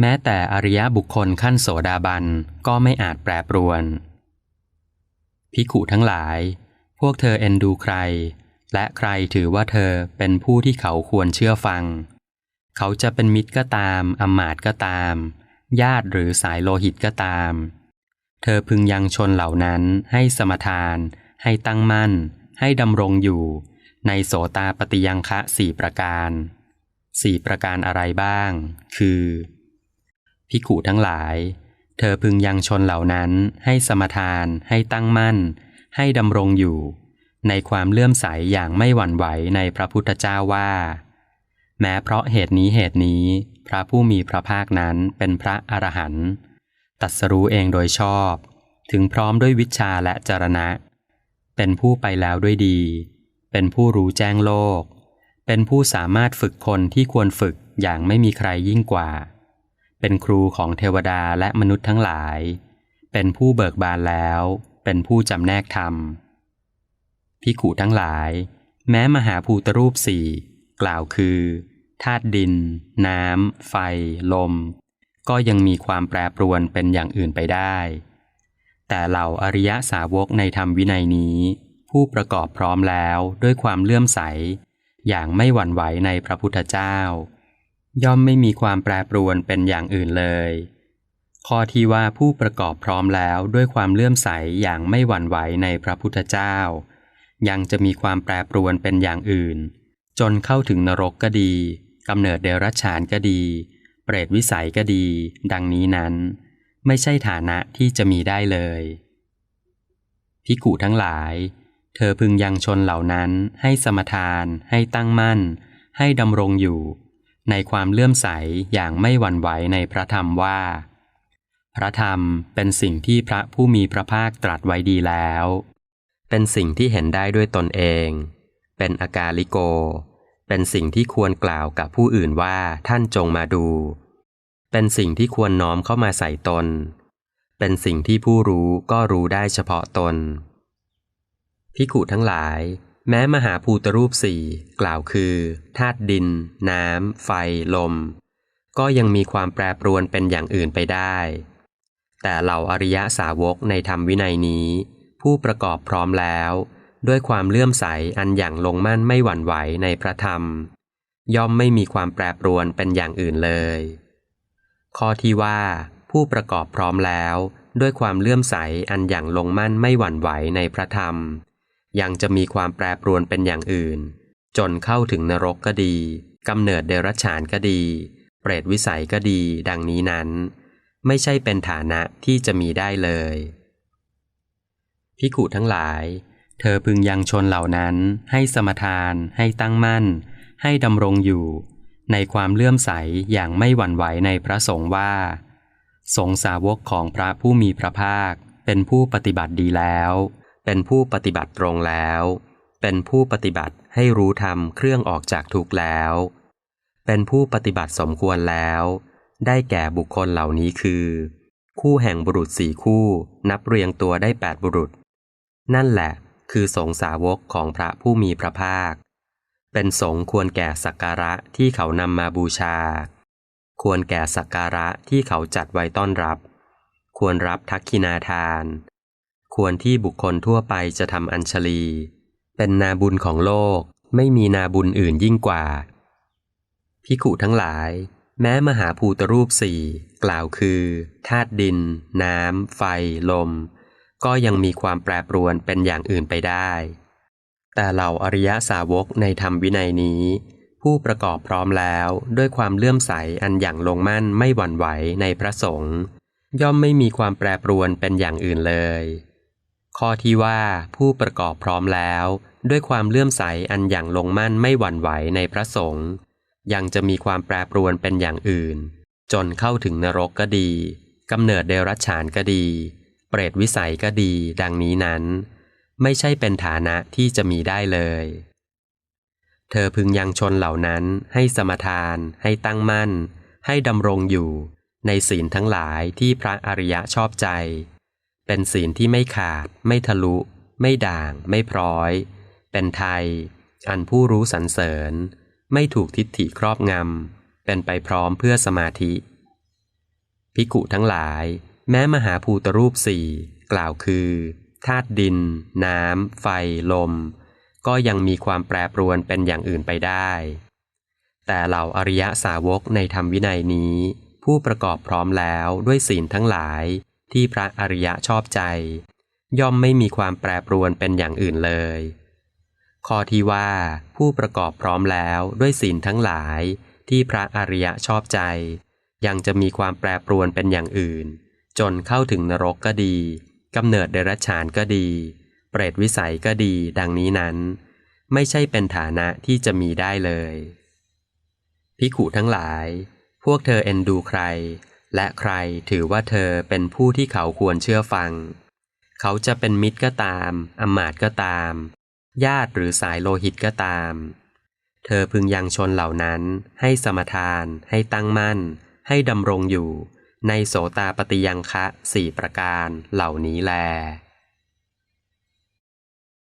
แม้แต่อริยบุคคลขั้นโสดาบันก็ไม่อาจแปรปรวนภิขุทั้งหลาย พวกเธอเอ็นดูใคร และใครถือว่าเธอเป็นผู้ที่เขาควรเชื่อฟัง เขาจะเป็นมิตรก็ตามอมาตก็ตาม ญาติหรือสายโลหิตก็ตาม เธอพึงยังชนเหล่านั้นให้สมทาน ให้ตั้งมั่น ให้ดำรงอยู่ ในโสตาปฏิยังคะสี่ประการสี่ประการอะไรบ้าง คือ ภิกขุทั้งหลาย เธอพึงยังชนเหล่านั้นให้สมทาน ให้ตั้งมั่น ให้ดำรงอยู่ ในความเลื่อมใสอย่างไม่หวั่นไหวในพระพุทธเจ้าว่า แม้เพราะเหตุนี้เหตุนี้ พระผู้มีพระภาคนั้นเป็นพระอรหันต์ตรัสรู้เองโดยชอบ ถึงพร้อมด้วยวิชาและจรณะ เป็นผู้ไปแล้วด้วยดี เป็นผู้รู้แจ้งโลก เป็นผู้สามารถฝึกคนที่ควรฝึกอย่างไม่มีใครยิ่งกว่า เป็นครูของเทวดาและมนุษย์ทั้งหลาย เป็นผู้เบิกบานแล้ว เป็นผู้จำแนกธรรมพิขุทั้งหลาย แม้มหาภูตรูปสี่กล่าวคือธาตุดิน น้ำ ไฟ ลม ก็ยังมีความแปรปรวนเป็นอย่างอื่นไปได้ แต่เหล่าอริยสาวกในธรรมวินัยนี้ ผู้ประกอบพร้อมแล้วด้วยความเลื่อมใส อย่างไม่หวั่นไหวในพระพุทธเจ้า ย่อมไม่มีความแปรปรวนเป็นอย่างอื่นเลย ข้อที่ว่าผู้ประกอบพร้อมแล้วด้วยความเลื่อมใสอย่างไม่หวั่นไหวในพระพุทธเจ้า ยังจะมีความแปรปรวนเป็นอย่างอื่น จนเข้าถึงนรกก็ดีกำเนิดเดรัจฉานก็ดี เปรตวิสัยก็ดี ดังนี้นั้น ไม่ใช่ฐานะที่จะมีได้เลยพิกุทั้งหลาย เธอพึงยังชนเหล่านั้นให้สมทาน ให้ตั้งมั่น ให้ดำรงอยู่ ในความเลื่อมใสอย่างไม่หวั่นไหวในพระธรรมว่า พระธรรมเป็นสิ่งที่พระผู้มีพระภาคตรัสไว้ดีแล้ว เป็นสิ่งที่เห็นได้ด้วยตนเอง เป็นอากาลิโก เป็นสิ่งที่ควรกล่าวกับผู้อื่นว่าท่านจงมาดู เป็นสิ่งที่ควรน้อมเข้ามาใส่ตน เป็นสิ่งที่ผู้รู้ก็รู้ได้เฉพาะตนพิกุทั้งหลาย แม้มหาภูตรูปสี่กล่าวคือธาตุดิน น้ำ ไฟ ลม ก็ยังมีความแปรปรวนเป็นอย่างอื่นไปได้ แต่เหล่าอริยสาวกในธรรมวินัยนี้ ผู้ประกอบพร้อมแล้ว ด้วยความเลื่อมใสอันอย่างลงมั่นไม่หวั่นไหวในพระธรรม ย่อมไม่มีความแปรปรวนเป็นอย่างอื่นเลย ข้อที่ว่า ผู้ประกอบพร้อมแล้ว ด้วยความเลื่อมใสอันอย่างลงมั่นไม่หวั่นไหวในพระธรรม ยังจะมีความแปรปรวนเป็นอย่างอื่น จนเข้าถึงนรกก็ดีกำเนิดเดรัจฉานก็ดี เปรตวิสัยก็ดี ดังนี้นั้น ไม่ใช่เป็นฐานะที่จะมีได้เลยพิขุทั้งหลาย เธอพึงยังชนเหล่านั้น ให้สมทาน ให้ตั้งมั่น ให้ดำรงอยู่ ในความเลื่อมใสอย่างไม่หวั่นไหวในพระสงฆ์ว่า สงสาวกของพระผู้มีพระภาคเป็นผู้ปฏิบัติดีแล้ว เป็นผู้ปฏิบัติตรงแล้ว เป็นผู้ปฏิบัติให้รู้ธรรมเครื่องออกจากทุกข์แล้ว เป็นผู้ปฏิบัติสมควรแล้ว ได้แก่บุคคลเหล่านี้คือ คู่แห่งบุรุษสี่คู่นับเรียงตัวได้แปดบุรุษ นั่นแหละคือสงฆ์สาวกของพระผู้มีพระภาค เป็นสงควรแก่สักการะที่เขานำมาบูชา ควรแก่สักการะที่เขาจัดไว้ต้อนรับ ควรรับทักขินาทาน ควรที่บุคคลทั่วไปจะทำอัญชลี เป็นนาบุญของโลกไม่มีนาบุญอื่นยิ่งกว่า พิขุทั้งหลาย แม้มหาภูตรูปสี่กล่าวคือธาตุดิน น้ำ ไฟ ลม ก็ยังมีความแปรปรวนเป็นอย่างอื่นไปได้ แต่เหล่าอริยสาวกในธรรมวินัยนี้ ผู้ประกอบพร้อมแล้วด้วยความเลื่อมใสอันอย่างลงมั่นไม่หวั่นไหวในพระสงฆ์ย่อมไม่มีความแปรปรวนเป็นอย่างอื่นเลย ข้อที่ว่าผู้ประกอบพร้อมแล้ว ด้วยความเลื่อมใสอันอย่างลงมั่นไม่หวั่นไหวในพระสงฆ์ยังจะมีความแปรปรวนเป็นอย่างอื่น จนเข้าถึงนรกก็ดีกำเนิดเดรัจฉานก็ดี เปรตวิสัยก็ดี ดังนี้นั้น ไม่ใช่เป็นฐานะที่จะมีได้เลย เธอพึงยังชนเหล่านั้นให้สมทาน ให้ตั้งมั่น ให้ดำรงอยู่ ในศีลทั้งหลายที่พระอริยะชอบใจ เป็นศีลที่ไม่ขาด ไม่ทะลุ ไม่ด่าง ไม่พร้อย เป็นไทย อันผู้รู้สรรเสริญ ไม่ถูกทิฏฐิครอบงำ เป็นไปพร้อมเพื่อสมาธิภิกุทั้งหลาย แม้มหาภูตรูปสี่กล่าวคือธาตุดิน น้ำ ไฟ ลม ก็ยังมีความแปรปรวนเป็นอย่างอื่นไปได้ แต่เหล่าอริยสาวกในธรรมวินัยนี้ ผู้ประกอบพร้อมแล้วด้วยศีลทั้งหลาย ที่พระอริยะชอบใจ ย่อมไม่มีความแปรปรวนเป็นอย่างอื่นเลย ข้อที่ว่าผู้ประกอบพร้อมแล้วด้วยศีลทั้งหลายที่พระอริยะชอบใจ ยังจะมีความแปรปรวนเป็นอย่างอื่น จนเข้าถึงนรกก็ดีกำเนิดเดรัจฉานก็ดี เปรตวิสัยก็ดีดังนี้นั้น ไม่ใช่เป็นฐานะที่จะมีได้เลย พิขุทั้งหลาย พวกเธอเอ็นดูใคร และใครถือว่าเธอเป็นผู้ที่เขาควรเชื่อฟัง เขาจะเป็นมิตรก็ตามอมาตก็ตาม ญาติหรือสายโลหิตก็ตาม เธอพึงยังชนเหล่านั้น ให้สมทาน ให้ตั้งมั่น ให้ดำรงอยู่ ในโสตาปฏิยังคะสี่ประการเหล่านี้แล